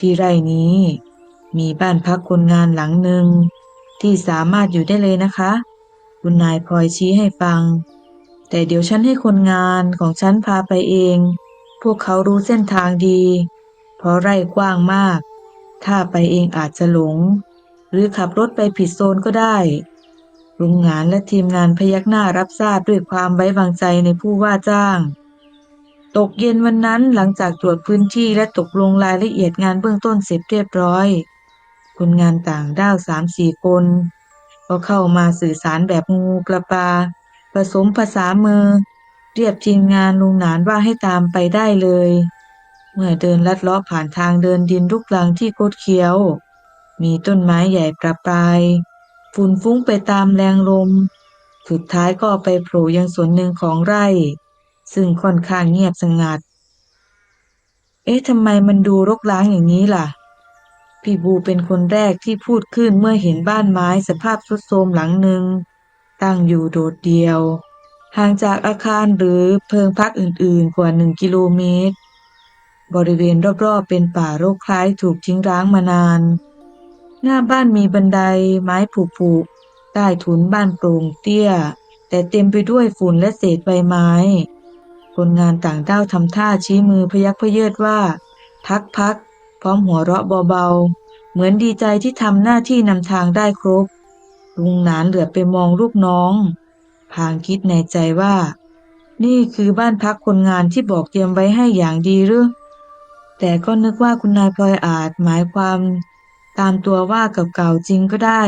ที่ไร่นี้ มีบ้านพักคนงานหลังหนึ่งที่สามารถอยู่ได้เลยนะคะ คุณนายพลอยชี้ให้ฟัง แต่เดี๋ยวฉันให้คนงานของฉันพาไปเอง พวกเขารู้เส้นทางดี เพราะไร่กว้างมาก ถ้าไปเองอาจจะหลง หรือขับรถไปผิดโซนก็ได้ลุงหงานและทีมงานพยักหน้ารับทราบด้วยความไว้วางใจในผู้ว่าจ้าง ตกเย็นวันนั้นหลังจากตรวจพื้นที่และตกลงรายละเอียดงานเบื้องต้นเสร็จเรียบร้อย คนงานต่างด้าวสามสี่คน ก็เข้ามาสื่อสารแบบงูกระปา ผสมภาษามือ เรียบทีมงานลุงหนานว่าให้ตามไปได้เลย เมื่อเดินลัดเลาะผ่านทางเดินดินลุกลังที่โคดเคี้ยว มีต้นไม้ใหญ่ประปรายฝุ่นฟุ้งไปตามแรงลม สุดท้ายก็ไปโผล่ยังส่วนหนึ่งของไร่ ซึ่งค่อนข้างเงียบสงัด เอ๊ะทำไมมันดูรกร้างอย่างนี้ล่ะ พี่บูเป็นคนแรกที่พูดขึ้นเมื่อเห็นบ้านไม้สภาพทรุดโทรมหลังหนึ่ง ตั้งอยู่โดดเดียว ห่างจากอาคารหรือเพิงพักอื่นๆ กว่าหนึ่งกิโลเมตร บริเวณรอบๆ เป็นป่ารกคล้ายถูกทิ้งร้างมานาน หน้าบ้านมีบันไดไม้ผุๆใต้ถุนบ้านโปร่งเตี้ย แต่เต็มไปด้วยฝุ่นและเศษใบไม้ คนงานต่างด้าวทำท่าชี้มือพยักพเยิดว่า พักพักพร้อมหัวเราะเบาๆ เหมือนดีใจที่ทำหน้าที่นำทางได้ครบ ลุงหนานเหลือไปมองลูกน้อง พางคิดในใจว่า นี่คือบ้านพักคนงานที่บอกเตรียมไว้ให้อย่างดีหรือ แต่ก็นึกว่าคุณนายพลอยอาจหมายความ ตามตัวว่าเก่าๆจริงก็ได้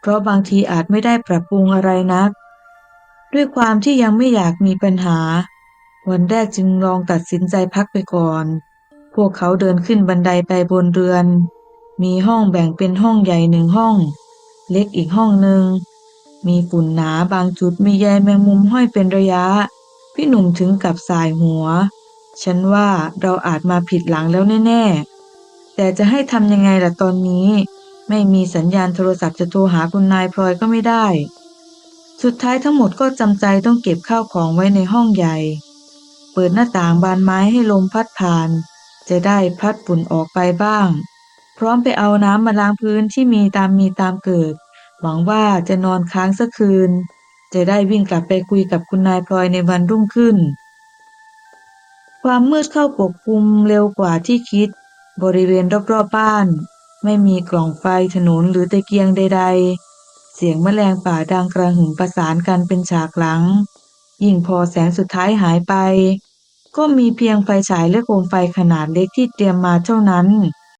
เพราะบางทีอาจไม่ได้ปรับปรุงอะไรนัก ด้วยความที่ยังไม่อยากมีปัญหา วันแรกจึงลองตัดสินใจพักไปก่อน พวกเขาเดินขึ้นบันไดไปบนเรือน มีห้องแบ่งเป็นห้องใหญ่หนึ่งห้อง เล็กอีกห้องหนึ่ง มีฝุ่นหนาบางจุดมีใยแมงมุมห้อยเป็นระยะ พี่หนุ่มถึงกับสายหัว ฉันว่าเราอาจมาผิดหลังแล้วแน่ๆ แต่จะให้ทำยังไงล่ะตอนนี้ ไม่มีสัญญาณโทรศัพท์จะโทรหาคุณนายพลอยก็ไม่ได้ สุดท้ายทั้งหมดก็จำใจต้องเก็บข้าวของไว้ในห้องใหญ่ เปิดหน้าต่างบานไม้ให้ลมพัดผ่าน จะได้พัดฝุ่นออกไปบ้าง พร้อมไปเอาน้ำมาล้างพื้นที่มีตามมีตามเกิด หวังว่าจะนอนค้างสักคืน จะได้วิ่งกลับไปคุยกับคุณนายพลอยในวันรุ่งขึ้น ความมืดเข้าปกคลุมเร็วกว่าที่คิด บริเวณรอบๆบ้าน ไม่มีกล่องไฟถนนหรือตะเกียงใด ๆ เสียงแมลงป่าดังกระหึ่มประสานกันเป็นฉากหลัง ยิ่งพอแสงสุดท้ายหายไปก็มีเพียงไฟฉายและโคมไฟขนาดเล็กที่เตรียมมาเท่านั้น